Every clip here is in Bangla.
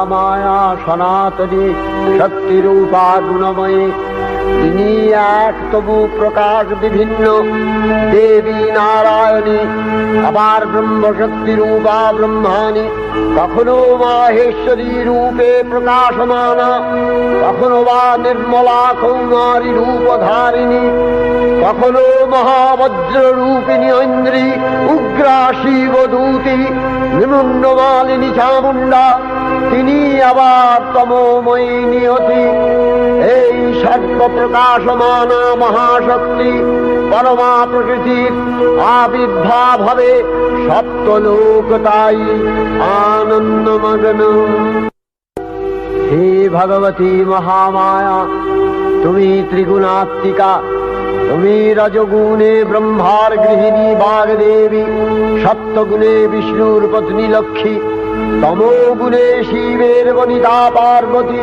মহামায়া সনাতনী শক্তিরূপা গুণময়ী। তিনি এক তবু প্রকাশ বিভিন্ন দেবী নারায়ণী আবার ব্রহ্মশক্তি রূপা ব্রহ্মাণী, কখনো মাহেশ্বরী রূপে প্রকাশমানা, কখনো বা নির্মলা কৌমারী রূপধারিণী, কখনো মহাবজ্র রূপিণী ঐন্দ্রী উগ্রা শিবদূতি নিমুন্নমালিনী চামুণ্ডা, তিনি আবার তমোময়ী নিয়তি। এই সর্ব প্রকাশমানা মহাশক্তি পরমা প্রকৃতির আবির্ভাব হবে সপ্তলোক তাই আনন্দমগ্ন। হে ভগবতী মহামায়া, তুমি ত্রিগুণাত্মিকা, তুমি রজগুণে ব্রহ্মার গৃহিণী বাগদেবী, সপ্তগুণে বিষ্ণুর পত্নী লক্ষ্মী তমোগুণে শিবের বনিতা পার্বতী,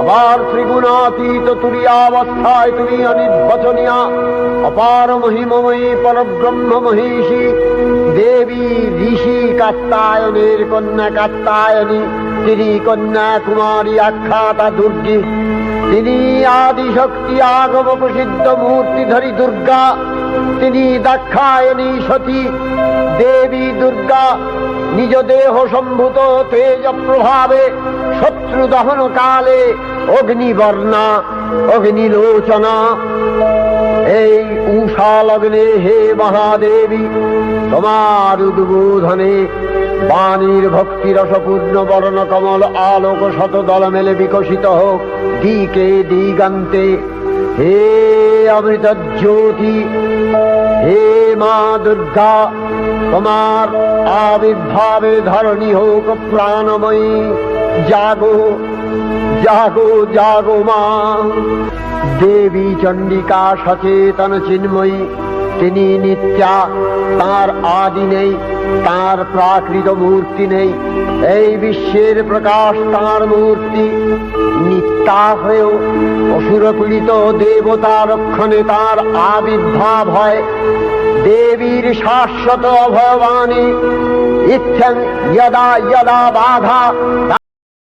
আবার ত্রিগুণাতীত তুরিয়াবস্থায় তুমি অনির্বচনীয়া, অপার মহিমময়ী পরব্রহ্ম মহিষী, দেবী ঋষি কাত্তায়নের কন্যা কাত্তায়নী তিনি কন্যা কুমারী আখ্যাতা দুর্গী। তিনি আদিশক্তি আগম প্রসিদ্ধ মূর্তিধরী দুর্গা, তিনি দাক্ষায়ণী সতী, দেবী দুর্গা নিজ দেহ সম্ভূত তেজ প্রভাবে শত্রু দহন কালে অগ্নিবর্ণা, অগ্নিলোচনা। এই উষা লগ্নে হে মহাদেবী, তোমার উদ্বোধনে বাণীর ভক্তি রসপূর্ণ বর্ণ কমল আলোক শত দল মেলে বিকশিত হোক দিকে দিগান্তে। হে অমৃত জ্যোতি হে মা দুর্গা তোমার আবির্ভাবে ধরণী হোক প্রাণময়ী। জাগো জাগো জাগো মা। দেবী চণ্ডিকা সচেতন চিন্ময়ী, তিনি নিত্যা, তার আদি নেই, তার প্রাকৃত মূর্তি নেই। এই বিশ্বের প্রকাশ তার মূর্তি। নিত্যা হয়েও অসুর পীড়িত দেবতা রক্ষণে তার আবির্ভাব হয়। দেবীর विशाश्वतो भवानि इत्थं यदा यदा बाधा